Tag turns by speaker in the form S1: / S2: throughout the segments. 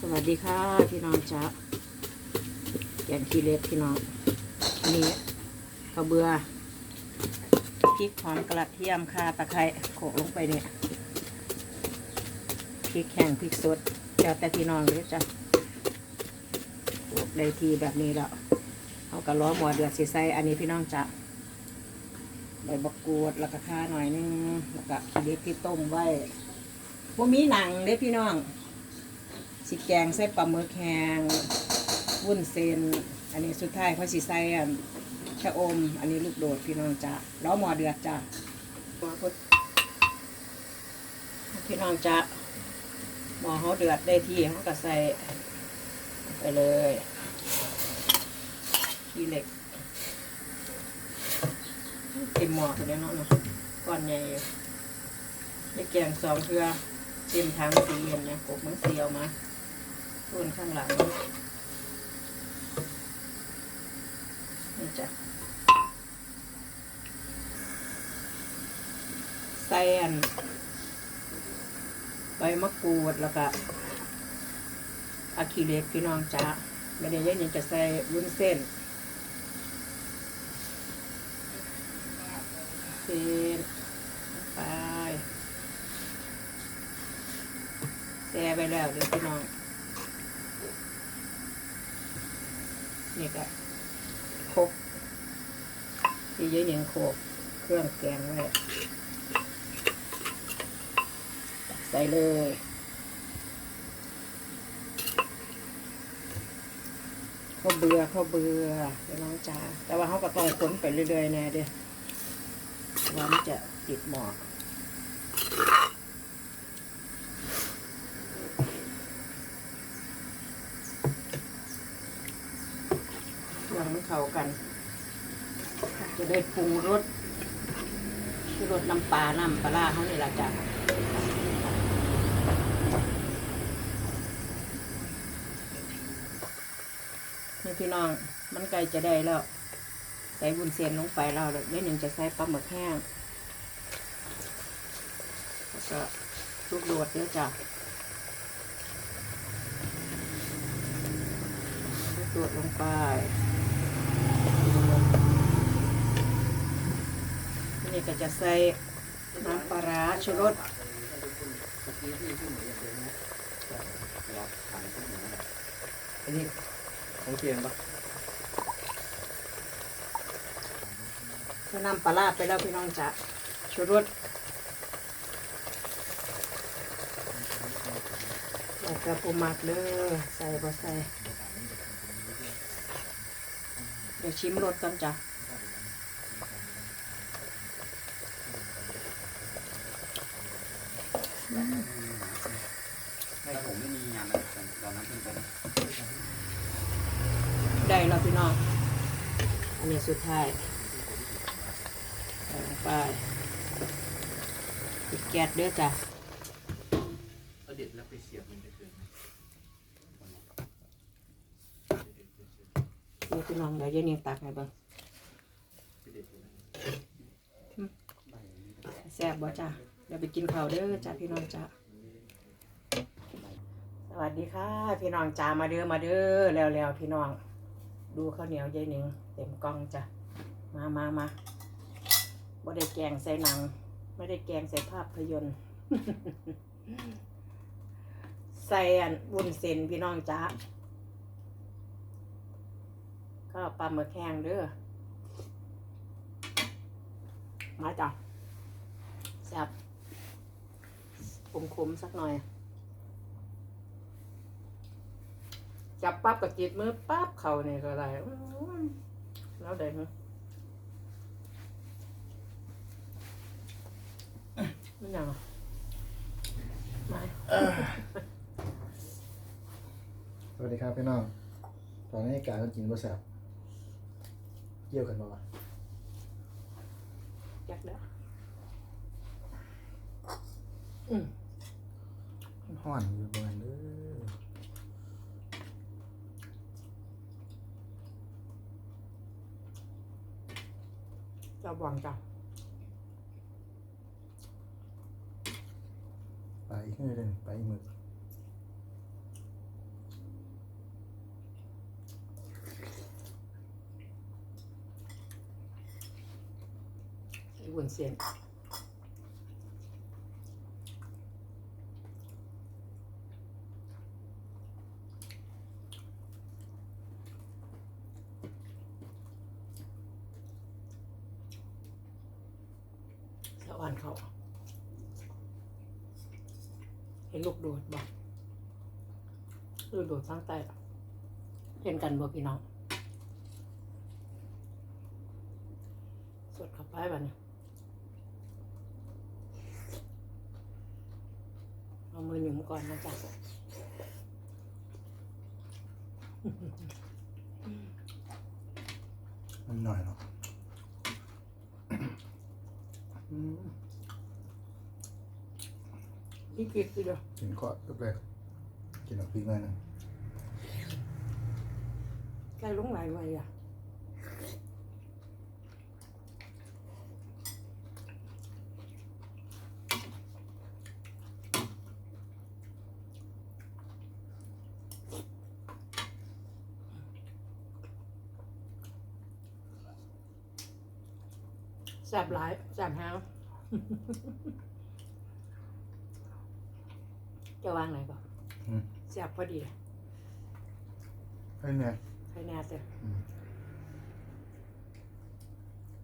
S1: สวัสดีค่ะพี่น้องจ๊ะแกงขี้เล็กพี่น้องอันนี้ข้าวเบือพริกหอมกระเทียมข่าตะไคร้โขลกลงไปเนี่ยพริกแห้งพริกสดแล้วแต่พี่น้องเลยจ้ะโขกได้ทีแบบนี้แล้วเอากระล้อหมอเดือดสีใส่อันนี้พี่น้องจ๊ะใบบักกูดแล้วก็ข่าหน่อยนึงแล้วก็ขี้เล็กที่ต้มไว้พวกมีหนังเด้พี่น้อง สิแกงใส่ปลาหมึกแห้งวุ้นเส้นอันนี้สุดท้ายเขาสิใส่ชะอม อันนี้ลูกโดดพี่น้องจ้าล้อหมอเดือดจ้าพี่น้องจ้าหมอเขาเดือดได้ที่เขาก็ใส่ไปเลยขี้เหล็กเต็มหม้อตัวนี้เนาะเนาะก้อนใหญ่ได้แกงสองเทือเต็มทั้งสีเย็นเนี่ยกบมันเสียวมา ส่วนข้างหลัง นี่จ้ะ ใส่อันใบมะกรูดแล้วก็อะคริลิกพี่น้องจ้าไม่ได้ยอะนี่จะใส่วุ้นเส้นเส้นไปแช่ไปแล้วเดี๋ยวพี่น้อง นี่ก็ครบ ที่เยอะหนึ่งโขกเครื่องแกงไว้ ใส่เลย ข้าวเบื่อข้าวเบื่อพี่น้องจ้าแต่ว่าเขาก็ต้องค้นไปเรื่อยๆแน่เด้อว่ามันจะติดหมอกเครื่องมันเข้ากัน จะได้ปรุงรสคือรสน้ำปลา น้ำปลาเขานี่ละจ้ะนี่พี่น้อง มันไก่จะได้แล้ว ใส่บุญเส้นลงไปแล้วเดี๋ยวหนึ่งจะใส่ปลาหมึกแห้ง แล้วก็ลูกโดดเด้อจ้ะลูกโดดลงไป นี่ก็จะใส่น้ำปลาร้าชูรส
S2: อันนี้ของเทียนปะ
S1: ใส่น้ำปลาร้าไปแล้วพี่น้องจ้ะชูรสแล้วก็ปูหมักเด้อใส่บ่ใส่ เดี๋ยวชิมรสกันจ้ะ
S2: ไม่ผมไม่มีงานอะไรตอนนั้นเพิ่งไปนะ
S1: ได้แล้วพี่น้อง อันนี้สุดท้ายใส่ลงไปปิดแก๊สเด้อจ้ะ
S2: เอาเด็ดแล้วไปเสียบมันจะเกินไหม
S1: นี่พี่น้องเดี๋ยวเย็นนี้ตักให้เบิ่ง
S2: ไปเด็ดเลย
S1: แซ่บบ่จ้ะเดี๋ยวไปกินข้าวเด้อจ้ะพี่น้องจ้ะสวัสดีค่ะ พี่น้องจ้ามาเด้อมาเด้อแล้วแล้วพี่น้อง ดูข้าวเหนียวยายหนิงเต็มกล่องจ้ะมามามาบ่ได้แกงใส่หนัง ไม่ได้แกงใส่ภาพยนตร์ใส่อันวุ้นเส้นพี่น้องจ้าก็ปลาหมึกแห้งเด้อมาจ้ะแซ่บ ขมๆสักหน่อย จับปั๊บกับจิตมือปั๊บเข่าเนี่ยก็ได้แล้วได้มั้ยไม่ยังอะไม่
S3: สวัสดีครับพี่น้องตอนนี้การกินบะแสบเกี่ยวกันบ่วะ
S1: จักเด้ออืม
S3: ห่อนอยู่ประมาณนี้
S1: จะวางจ้ะ
S3: ไปขึ้นเลยไปหมึก
S1: อุ่นเสียง อ่อนเขาเห็นลูกโดดบ่ลูกโดดทั้งใต้เห็นกันบ่พี่น้อง สดข้าไปบ้านี้เอามือหยุมก่อนนะจ๊ะ
S3: มันหน่อยเนาะ
S1: อืมนี่กินสิเด้อ
S3: กินก็รูปแรกกินกับพริกหน่อยหนึง
S1: ใกล้ลงไหลไว้อะ แซ่บหลายแซ่บแห้งจะวางไหนก่อน
S3: อืม
S1: แซ่บพอดี
S3: ให้เนี่ย
S1: ให้แน่เถอะ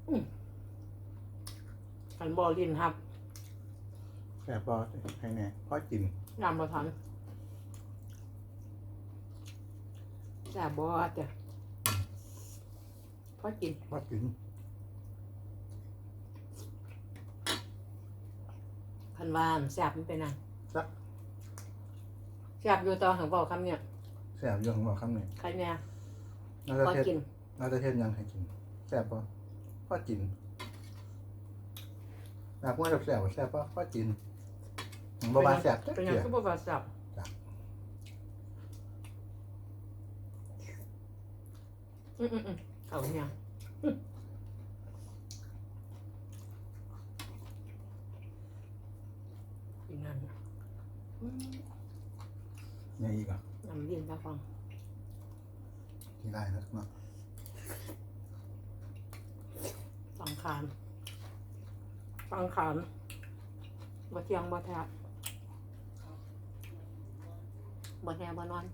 S3: อืม
S1: ขันบอลินครับ
S3: แซ่บบ่ให้เนี่ยพอกิน
S1: ยำมาทันแซ่บบอจ้ะพอกิน
S3: พอกิน
S1: คันวานแซ่บมันเป็นไง
S3: สัก
S1: แซ่บอยู่ตอนถึงบอกคำเนี่ย
S3: แซ่บอยู่ของบ่คำนี้
S1: ใครเนี่ย
S3: น่าจะ
S1: พอ
S3: เทศ
S1: กิน
S3: น่าจะเทศยังให้กินแซ่บบ่พอกินอยากว่าแซ่บๆแซ่บบ่พอกินบ่บาแซ่บจัก
S1: เป็นยัง
S3: เที่ย
S1: ก็บอกว่าแซ่บ
S3: จ้ะ
S1: อืมอืมอืมเอาเนี่ย นั่นอืม
S3: ยังอีกอะ
S1: น้ำเย็นตาฟัง
S3: กินได้นะเนาะ
S1: ฟังขานฟังขานบ่เที่ยงบ่แทบบ่แทบบ่นอน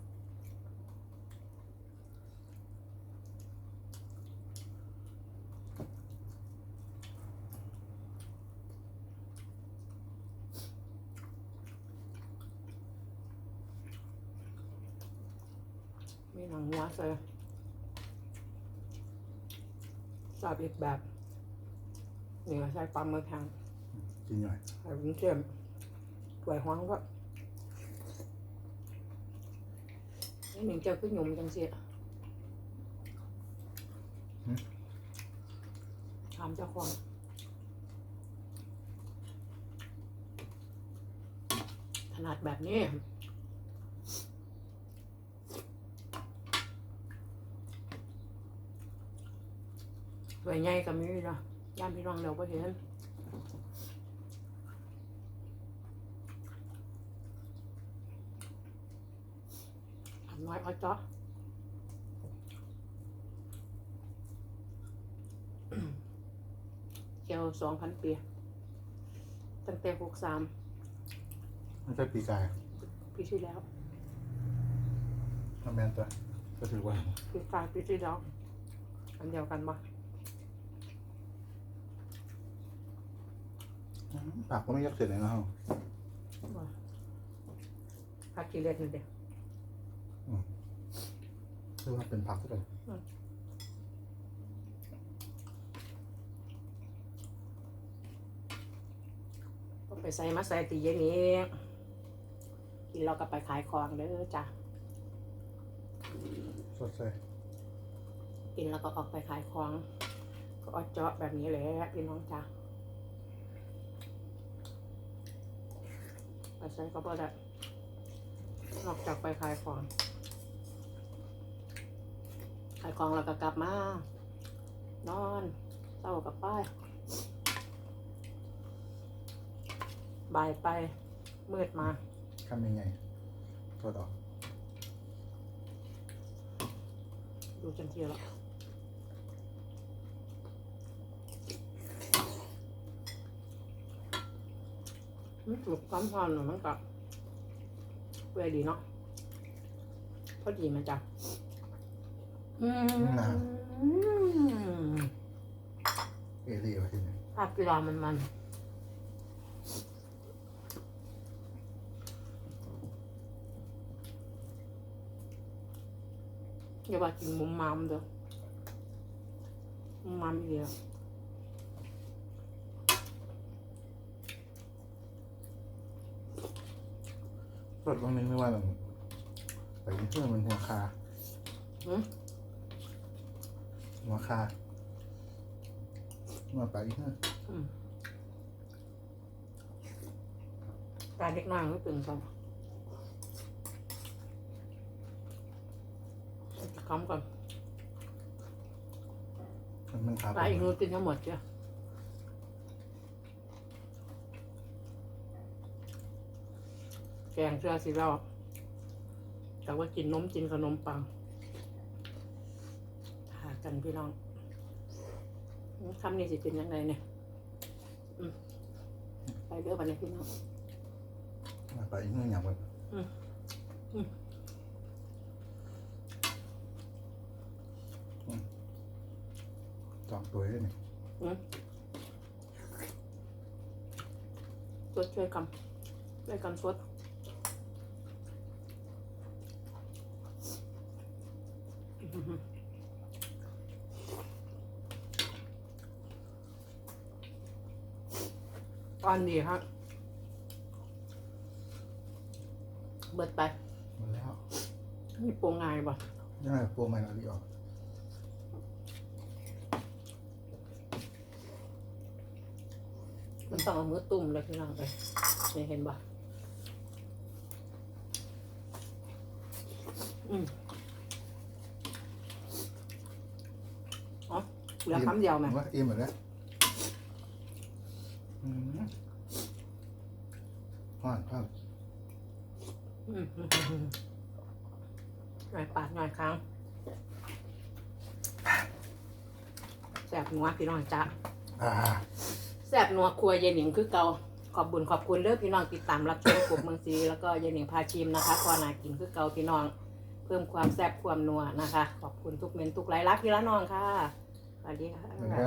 S1: หนังหัวใส่สับอีกแบบนี่ก็ใช้ปลาหมึกแห้ง
S3: กินหน่อย
S1: ใส่วุ้นเส้นถ้วยห้องก็นี่หนึ่งเจ้าขึ้นหยุ่มจังสิถามเจ้าของถนัดแบบนี้ ถ้วยใหญ่ก็มีเนาะย่านพี่น้องเราก็เห็นทำน้อยเอาเจาะเกี่ยวสองพันปี ตั้งแต่หกสาม
S3: ไม่ใช่ปีกาย
S1: ปีที่แล้ว
S3: ทำแมนตัวก็ถือว่า
S1: ปีกลายปีที่แล้ว อันเดียวกันปะ
S3: ปากก็ไม่ยักเสร็จเลยนะฮะ
S1: ว่าพักกิเลสนี่เดียว
S3: คือว่าเป็นผักก็ได้
S1: ก็ไปใส่มาใส่ตีเย็นนี้กินเราก็ไปขายของเด้อจ้ะ
S3: สดใส
S1: กินแล้วก็ออกไปขายของ ก็เอาเจาะแบบนี้แหละพี่น้องจ้ะ ไปใส่ก็พอได้นอกจากไปขายของ ขายของแล้วก็กลับมา นอนเศร้ากับป้ายบ่ายไปมืดมา
S3: ทำยังไงตัวต่อ
S1: ดูจันทีแล้ว มันถูกความพอนหน่อยมันก็เวดีเนาะพอดีมันจ้ะอืม
S3: เอเรียวที่นี่
S1: ภาพกีฬามันมันอย่าว่ากินมุมมามเด้อมุมมามอีกแล้ว
S3: รถบางนึงไม่ว่ามันไปที่เพื่อนมันหัวคา
S1: หืม
S3: หัวคามาไปที่เพื่อน
S1: อืมตาเด็กน้อยไม่ตื่นก่อนคำก่อน
S3: มันมันขา
S1: ปลาอีกนู้นกินทั้งหมดจ้ะ แกงเชื่อสิเราแต่ว่ากินนมกินขนมปังหากันพี่น้องคำนี้สิเป็นยังไงเนี่ยอืมไปเด้อบันนี้พี่น้อง
S3: มาไปที่เพื่อนอย่างมัน
S1: อืมอืม
S3: จองตัวได้ไหม
S1: สดช่วยกันช่วยกันสดอื้อหือ ตอนดีครับเบิดไป
S3: หมดแล้ว
S1: นี่โปรงง่ายป่ะ
S3: ยังไงโปรใหม่ละลีออก
S1: มันต้องเอามือตุ่มเลยพี่น้องเลยนี่เห็นป่ะอืมอ๋อเหลือคำเดียวไหม
S3: ว่าเอ็มหมดแล้ว อืมห่อนห่อน
S1: อืมหน่อยปากหน่อยครั้งแสบหัวพี่น้องจ้า
S3: อ่า
S1: แซ่บนัวครัวเยายหนิงคือเก่าขอบบุญขอบคุณเด้อพี่น้องติดตามรับชมกลุ่มเมืองซีแล้วก็เยายหนิงพาชิมนะคะพอนากินคือเก่าพี่น้อง เพิ่มความแซ่บความนัวนะคะ ขอบคุณทุกเมนทุกไลน์รักพี่ละน้องค่ะสวัสดีค่ะ
S3: เหมือนกัน